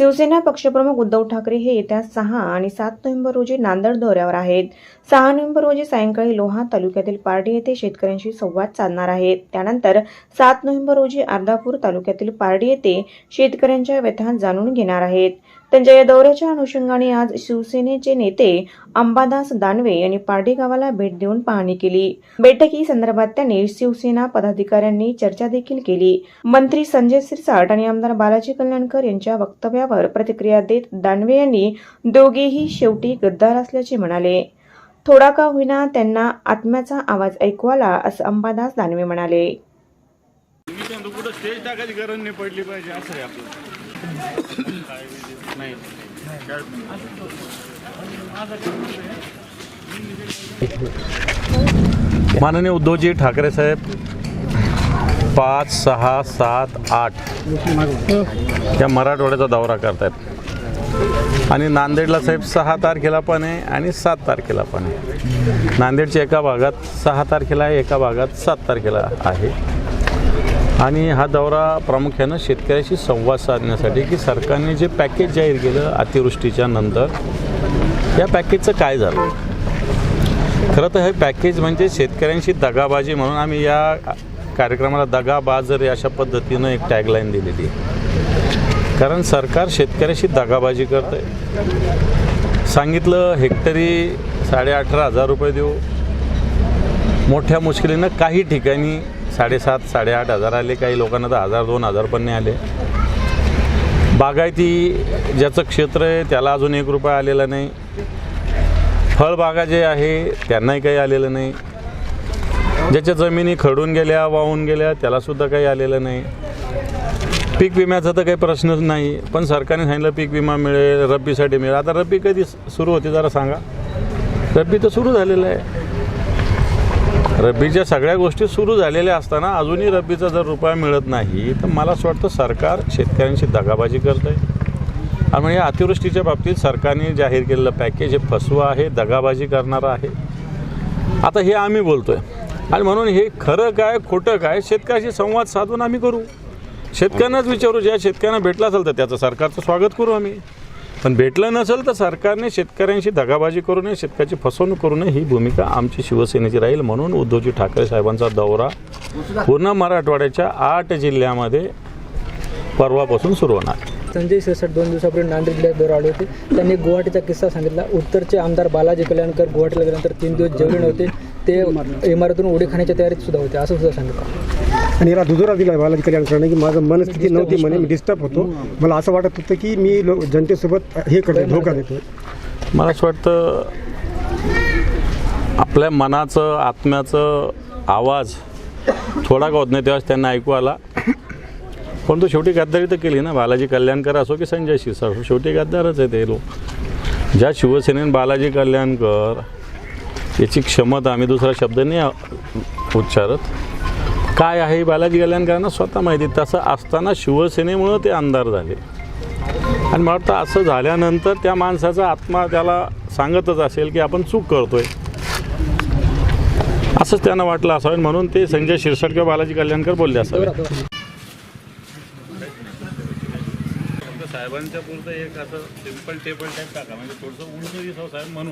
शिवसेना पक्षप्रमुख उद्धव ठाकरे हे येत्या सहा आणि सात नोव्हेंबर रोजी नांदेड दौऱ्यावर आहेत. सहा नोव्हेंबर रोजी सायंकाळी लोहा तालुक्यातील पारडी येथे शेतकऱ्यांशी संवाद साधणार आहेत. त्यानंतर सात नोव्हेंबर रोजी अर्धापूर तालुक्यातील पारडी येथे शेतकऱ्यांच्या व्यथा जाणून घेणार आहेत. त्यांच्या या दौऱ्याच्या अनुषंगाने आज शिवसेनेचे नेते अंबादास दानवे यांनी पार्टी गावाला भेट देऊन पाहणी केली. बैठकी संदर्भात त्यांनी शिवसेना पदाधिकाऱ्यांनी चर्चा देखील केली. मंत्री संजय सिरसाट आणि आमदार बालाजी कल्याणकर यांच्या वक्तव्यावर प्रतिक्रिया देत दानवे यांनी दोघेही शेवटी गद्दार असल्याचे म्हणाले. थोडा का होईना त्यांना आत्म्याचा आवाज ऐकू आला असं अंबादास दानवे म्हणाले. कुठं स्टेज टाकायची गरज नाही पडली पाहिजे असं आहे आपलं. माननीय उद्धवजी ठाकरे साहेब पाच सहा सात आठ या मराठवाड्याचा दौरा करतायत. आणि नांदेडला साहेब सहा तारखेला पण आहे आणि सात तारखेला पण आहे. नांदेडच्या एका भागात सहा तारखेला आहे एका भागात सात तारखेला आहे. आणि हा दौरा प्रामुख्यानं शेतकऱ्याशी संवाद साधण्यासाठी की सरकारने जे पॅकेज जाहीर केलं अतिवृष्टीच्या नंतर या पॅकेजचं काय झालं? खरं तर हे पॅकेज म्हणजे शेतकऱ्यांशी दगाबाजी म्हणून आम्ही या कार्यक्रमाला दगाबाजर अशा पद्धतीनं एक टॅगलाईन दिलेली आहे. कारण सरकार शेतकऱ्याशी दगाबाजी करतं आहे सांगितलं हेक्टरी साडेअठरा हजार रुपये देऊ. मोठ्या मुश्किलीनं काही ठिकाणी साडेसात साडेआठ हजार आले. काही लोकांना तर हजार दोन हजार पण नाही आले. बागायती ज्याचं क्षेत्र आहे त्याला अजून एक रुपया आलेला नाही. फळबागा जे आहे त्यांनाही काही आलेलं नाही. ज्याच्या जमिनी खडून गेल्या वाहून गेल्या त्यालासुद्धा काही आलेलं नाही. पीक विम्याचा तर काही प्रश्नच नाही पण सरकारने सांगितलं पीक विमा मिळेल रब्बीसाठी मिळेल. आता रब्बी कधी सुरू होते जरा सांगा. रब्बी तर सुरू झालेलं आहे. रब्बीच्या सगळ्या गोष्टी सुरू झालेल्या असताना अजूनही रब्बीचा जर रुपया मिळत नाही तर मला असं वाटतं सरकार शेतकऱ्यांशी दगाबाजी करत आहे आणि या अतिवृष्टीच्या बाबतीत सरकारने जाहीर केलेलं पॅकेज हे फसवं आहे दगाबाजी करणारं आहे. आता हे आम्ही बोलतोय. आणि म्हणून हे खरं काय खोटं काय शेतकऱ्याशी संवाद साधून आम्ही करू. शेतकऱ्यांनाच विचारू ज्या शेतकऱ्यांना भेटला असेल तर त्याचं सरकारचं स्वागत करू आम्ही. पण भेटलं नसेल तर सरकारने शेतकऱ्यांशी दगाबाजी करू नये शेतकऱ्याची फसवणूक करू नये ही भूमिका आमची शिवसेनेची राहील म्हणून उद्धवजी ठाकरे साहेबांचा दौरा पूर्ण मराठवाड्याच्या आठ जिल्ह्यामध्ये परवापासून सुरू होणार. संजय सिरसाट दोन दिवसापूर्वी नांदेड जिल्ह्यात दौरा आले होते. त्यांनी गुवाहाटीचा किस्सा सांगितला. उत्तरचे आमदार बालाजी कल्याणकर गुवाहाटीला गेल्यानंतर तीन दिवस जेवले नव्हते. ते इमारतून उडी खाण्याच्या तयारीत सुद्धा होते. असं सुद्धा सांगितलं. आणि याला दुजोरा दिला बालाजी कल्याण करणे की माझं मनस्थिती नव्हती म्हणे मी डिस्टर्ब होतो. मला असं वाटत होतं की मी लो- जनतेसोबत हे करतो धोका देतो मला असं वाटतं आपल्या मनाचं आत्म्याचं आवाज थोडा का होत नाही तेव्हाच त्यांना ऐकू आला. पण तो शेवटी गद्दारी तर केली ना बालाजी कल्याणकर असो की संजय शिरसाट असो शेवटी गद्दारच आहे ते लोक. ज्या शिवसेनेने बालाजी कल्याणकर याची क्षमता आम्ही दुसरा शब्द नाही उच्चारत. काय आहे बालाजी कल्याणकरांना स्वतः माहिती तसं असताना शिवसेनेमुळं ते आमदार झाले. आणि मला वाटतं असं झाल्यानंतर त्या माणसाचा आत्मा त्याला सांगतच असेल की आपण चूक करतोय. असंच त्यांना वाटलं असावं म्हणून ते संजय शिरसाट किंवा बालाजी कल्याणकर बोलले असावे. साहेबांच्या पुरतं एक असं सिंपल टेबल टाईप टाका. म्हणजे थोडंसं उंच दिसावं साहेब म्हणून.